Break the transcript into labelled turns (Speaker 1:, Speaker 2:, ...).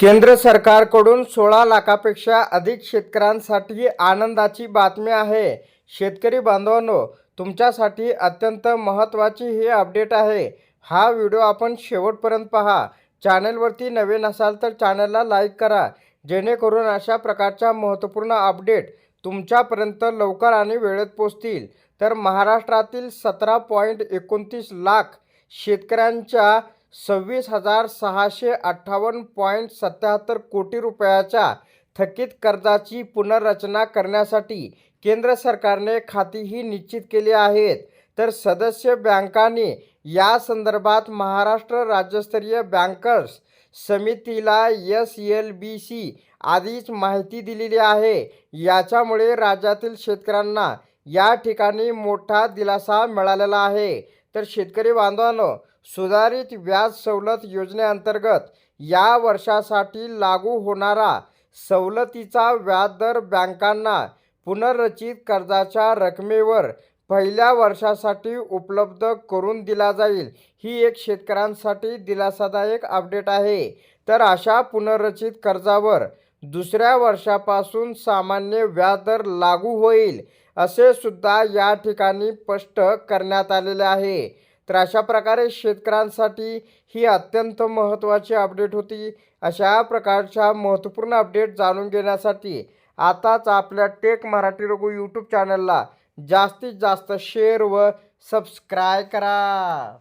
Speaker 1: केंद्र सरकारकडून सोळा लाखापेक्षा अधिक शेतकऱ्यांसाठी आनंदाची बातमी आहे. शेतकरी बांधवांनो तुमच्यासाठी अत्यंत महत्त्वाची ही अपडेट आहे. हा व्हिडिओ आपण शेवटपर्यंत पहा. चॅनलवरती नवीन असाल तर चॅनलला लाईक करा. जेणेकरून अशा प्रकारच्या महत्त्वपूर्ण अपडेट तुमच्यापर्यंत लवकर आणि वेळेत पोचतील तर महाराष्ट्रातील सतरा पॉईंट एकोणतीस लाख शेतकऱ्यांच्या सव्वीस हजार सहाशे अठ्ठावन्न पॉईंट सत्याहत्तर कोटी रुपयाच्या थकीत कर्जाची पुनर्रचना करण्यासाठी केंद्र सरकारने खातीही निश्चित केली आहेत. तर सदस्य बँकांनी या संदर्भात महाराष्ट्र राज्यस्तरीय बँकर्स समितीला एस एल बी सी आधीच माहिती दिलेली आहे. याच्यामुळे राज्यातील शेतकऱ्यांना या ठिकाणी मोठा दिलासा मिळालेला आहे. तर शेतकरी बांधवांनो सुधारित व्याज सवलत योजनेअंतर्गत या वर्षासाठी लागू होणारा सवलतीचा व्याजदर बँकांना पुनर्रचित कर्जाच्या रकमेवर पहिल्या वर्षासाठी उपलब्ध करून दिला जाईल. ही एक शेतकऱ्यांसाठी दिलासादायक अपडेट आहे. तर अशा पुनर्रचित कर्जावर दुसऱ्या वर्षापासून सामान्य व्याजदर लागू होईल. असे सुद्धा या ठिकाणी स्पष्ट करण्यात आलेले आहे. तर अशा प्रकारे शेतकऱ्यांसाठी ही अत्यंत महत्त्वाची अपडेट होती. अशा प्रकारच्या महत्त्वपूर्ण अपडेट जाणून घेण्यासाठी आताच आपल्या टेक मराठी रघु यूट्यूब चॅनलला जास्तीत जास्त शेअर व सबस्क्राय करा.